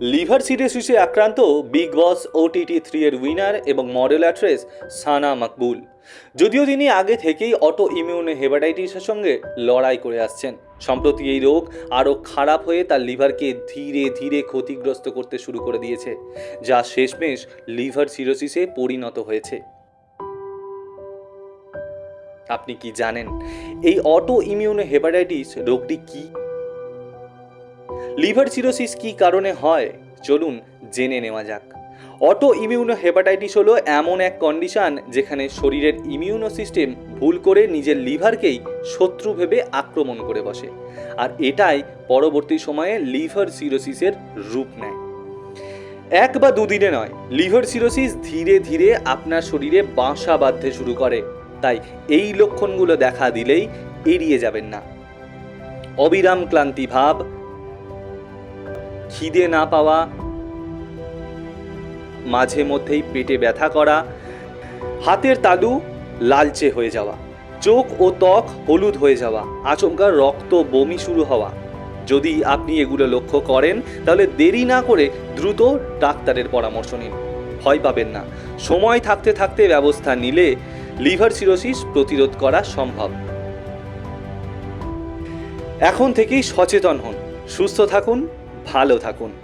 Liver সিরোসিসে আক্রান্ত big বস OTT three এর উইনার এবং মডেল অ্যাট্রেস সানা মাকবুল। যদিও তিনি আগে থেকেই অটো ইমিউন হেপাটাইটিসের সঙ্গে লড়াই করে আসছেন। সম্প্রতি এই রোগ আরও খারাপ হয়ে তার লিভারকে ধীরে ধীরে ক্ষতিগ্রস্ত করতে শুরু করে দিয়েছে, যা শেষমেশ লিভার সিরোসিসে পরিণত হয়েছে। আপনি কি জানেন, এই অটো ইমিউন হেপাটাইটিস রোগটি কী? লিভার সিরোসিস কী কারণে হয়? চলুন জেনে নেওয়া যাক। অটো ইমিউনো হেপাটাইটিস হলো এমন এক কন্ডিশন যেখানে শরীরের ইমিউনো সিস্টেম ভুল করে নিজের লিভারকেই শত্রু ভেবে আক্রমণ করে বসে, আর এটাই পরবর্তী সময়ে লিভার সিরোসিসের রূপ নেয়। এক বা দুদিনে নয়, লিভার সিরোসিস ধীরে ধীরে আপনার শরীরে বাসা বাঁধতে শুরু করে, তাই এই লক্ষণগুলো দেখা দিলেই এড়িয়ে যাবেন না। অবিরাম ক্লান্তি ভাব খিদে না পাওয়া, মাঝে মধ্যেই পেটে ব্যথা করা, হাতের তালু লালচে হয়ে যাওয়া, চোখ ও ত্বক হলুদ হয়ে যাওয়া, আচমকা রক্ত বমি শুরু হওয়া। যদি আপনি এগুলো লক্ষ্য করেন, তাহলে দেরি না করে দ্রুত ডাক্তারের পরামর্শ নিন। ভয় পাবেন না। সময় থাকতে থাকতে ব্যবস্থা নিলে লিভার সিরোসিস প্রতিরোধ করা সম্ভব। এখন থেকেই সচেতন হন। সুস্থ থাকুন। ভালো থাকুন।